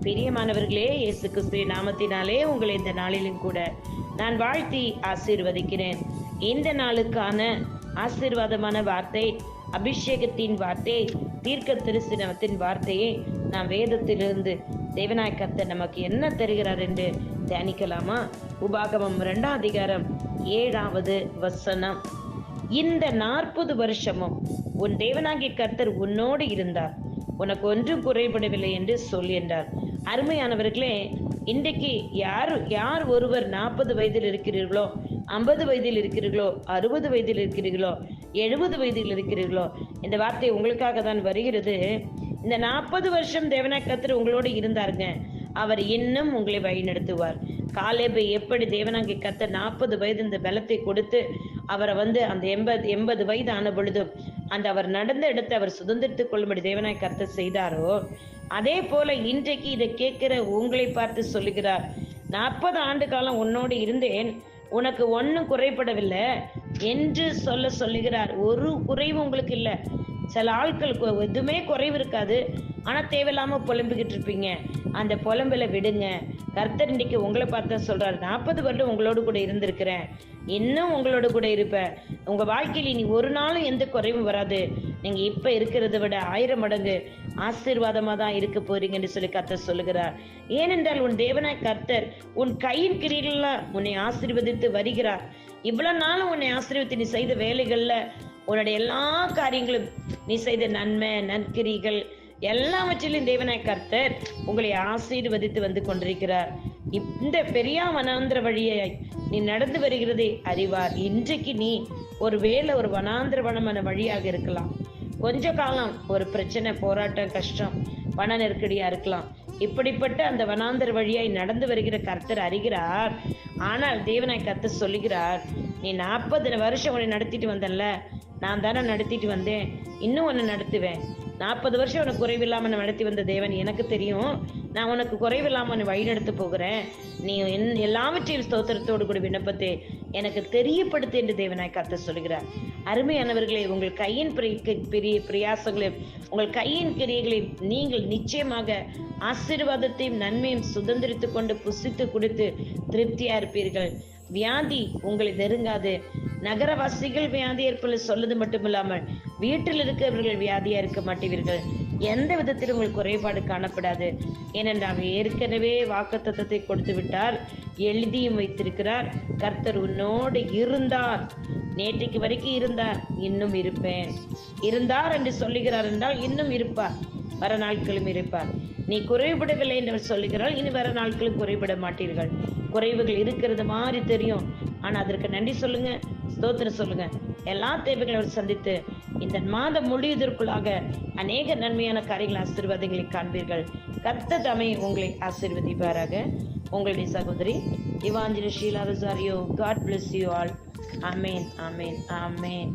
பிரியமானவர்களே இயேசு கிறிஸ்துவ நாமத்தினாலே உங்களை இந்த நாளிலும் கூட நான் வாழ்த்தி ஆசீர்வதிக்கிறேன். இந்த நாளுக்கான ஆசீர்வாதமான வார்த்தை அபிஷேகத்தின் வார்த்தை தீர்க்க திருசினத்தின் வார்த்தையை நாம் வேதத்திலிருந்து தேவனாய் கர்த்தர் நமக்கு என்ன தருகிறார் என்று தியானிக்கலாமா? உபாகமம் ரெண்டாம் அதிகாரம் ஏழாவது வசனம். இந்த நாற்பது வருஷமும் உன் தேவனாகிய கர்த்தர் உன்னோடு இருந்தார். உனக்கு ஒன்றும் குறைபடவில்லை என்று சொல்லியிருந்தார் அருமையானவர்களே இன்றைக்கு யார் யார் ஒருவர் நாற்பது வயதில் இருக்கிறீர்களோ ஐம்பது வயதில் இருக்கிறீர்களோ அறுபது வயதில் இருக்கிறீர்களோ எழுபது வயதில் இருக்கிறீர்களோ இந்த வார்த்தை உங்களுக்காக தான் வருகிறது. இந்த நாற்பது வருஷம் தேவனா கர்த்தர் உங்களோடு இருந்தாருங்க. அவர் இன்னும் உங்களை வழிநடத்துவார். காலேபை எப்படி தேவனாங்கி கத்த நாற்பது வயது இந்த பலத்தை கொடுத்து அவரை வந்து அந்த எண்பது எண்பது வயது ஆன பொழுதும் அந்த அவர் நடந்த இடத்தை அவர் சுதந்திரத்துக் கொள்ளும்படி தேவனாய் கருத்து செய்தாரோ? அதே போல இன்றைக்கு இதை கேட்கிற உங்களை பார்த்து சொல்லுகிறார் நாற்பது ஆண்டு காலம் உன்னோடு இருந்தேன் உனக்கு ஒன்றும் குறைபடவில்லை என்று சொல்ல சொல்லுகிறார். ஒரு குறைவும் உங்களுக்கு இல்லை. சில ஆட்கள் எதுவுமே குறைவு இருக்காது. ஆனால் தேவையில்லாமல் புலம்பிக்கிட்டு இருப்பீங்க. அந்த புலம்பல விடுங்க. கர்த்தர் இன்னைக்கு உங்களை பார்த்தா சொல்றாரு. நாற்பது வருடம் உங்களோடு கூட இருந்திருக்கிறேன். இன்னும் உங்களோட கூட இருப்பேன். உங்க வாழ்க்கையில் இனி ஒரு நாளும் எந்த குறைவும் வராது. நீங்க இப்ப இருக்கிறத விட ஆயிரம் மடங்கு ஆசீர்வாதமா தான் இருக்க போறீங்கன்னு சொல்லி கர்த்தர் சொல்லுகிறார். ஏனென்றால் உன் தேவனாய் கர்த்தர் உன் கையின் கிரீடெல்லாம் உன்னை ஆசீர்வதித்து வருகிறார். இவ்வளவு நாளும் உன்னை ஆசீர்வதித்து நீ செய்த வேலைகள்ல உன்னுடைய எல்லா காரியங்களும் நீ செய்த நன்மை நற்கிரிகள் எல்லாவற்றிலும் தேவனாய் கர்த்தர் உங்களை ஆசீர்வதித்து வந்து கொண்டிருக்கிறார். இந்த பெரியா வனாந்திர வழியை நீ நடந்து வருகிறதை அறிவார். இன்றைக்கு நீ ஒரு வேளை ஒரு வனாந்திர வனமான வழியாக இருக்கலாம். கொஞ்ச காலம் ஒரு பிரச்சனை போராட்டம் கஷ்டம் பண நெருக்கடியா இருக்கலாம். இப்படிப்பட்ட அந்த வனாந்தர் வழியாய் நடந்து வருகிற கர்த்தர் அறிகிறார். ஆனால் தேவனாய் கர்த்தர் சொல்லுகிறார் நீ நாற்பது வருஷம் உன்னை நடத்திட்டு வந்தல்ல. நான் தானே நடத்திட்டு வந்தேன். இன்னும் ஒன்று நடத்துவேன். நாற்பது வருஷம் உனக்கு குறைவில்லாம நடத்தி வந்த தேவன் எனக்கு தெரியும். நான் உனக்கு குறைவில்லாம வழிநடத்து வழிநடத்த போகிறேன். நீ என் எல்லாவற்றையும் ஸ்தோத்திரத்தோடு கூட விண்ணப்பத்தை எனக்கு தெரியப்படுத்து என்று தேவனாய் கத்த சொல்கிறார் அருமையானவர்களே உங்கள் கையின் பிரி- பெரிய பிரயாசங்களையும் உங்கள் கையின் கிரியைகளையும் நீங்கள் நிச்சயமாக ஆசீர்வாதத்தையும் நன்மையும் சுதந்திரித்து கொண்டு புசித்து கொடுத்து திருப்தியா இருப்பீர்கள். வியாதி உங்களை நெருங்காது. நகரவாசிகள் வியாதி ஏற்பட மட்டும் மட்டுமில்லாமல் வீட்டில் இருக்கிறவர்கள் வியாதியா இருக்க மாட்டீர்கள் எந்த விதத்திலும் உங்களுக்கு குறைபாடு காணப்படாது. ஏனென்றால் ஏற்கனவே ஏற்கனவே தத்துவத்தை கொடுத்து விட்டார். எழுதியும் வைத்திருக்கிறார். கர்த்தர் உன்னோடு இருந்தார். நேற்றைக்கு வரைக்கும் இருந்தார். இன்னும் இருப்பேன். இருந்தார் என்று சொல்லுகிறார் என்றால் இன்னும் இருப்பார். வர நாட்களும் இருப்பார். நீ குறைபடவில்லை என்று சொல்லுகிறாள் இனி வர நாட்களும் குறைபட மாட்டீர்கள். குறைவுகள் இருக்கிறது மாதிரி தெரியும். ஆனா அதற்கு நன்றி சொல்லுங்க ஸ்தோத்திரம் சொல்லுங்க. எல்லா தேவைகளையும் அவர் சந்தித்து இந்த மாதம் முடிவதற்குள்ளாக அநேக நன்மையான காரியங்கள் ஆசீர்வாதங்களை காண்பீர்கள். கத்த தமை உங்களை ஆசீர்வதிப்பாராக. உங்களுடைய சகோதரி Evanjali Sheela Rosario God bless you all amen amen amen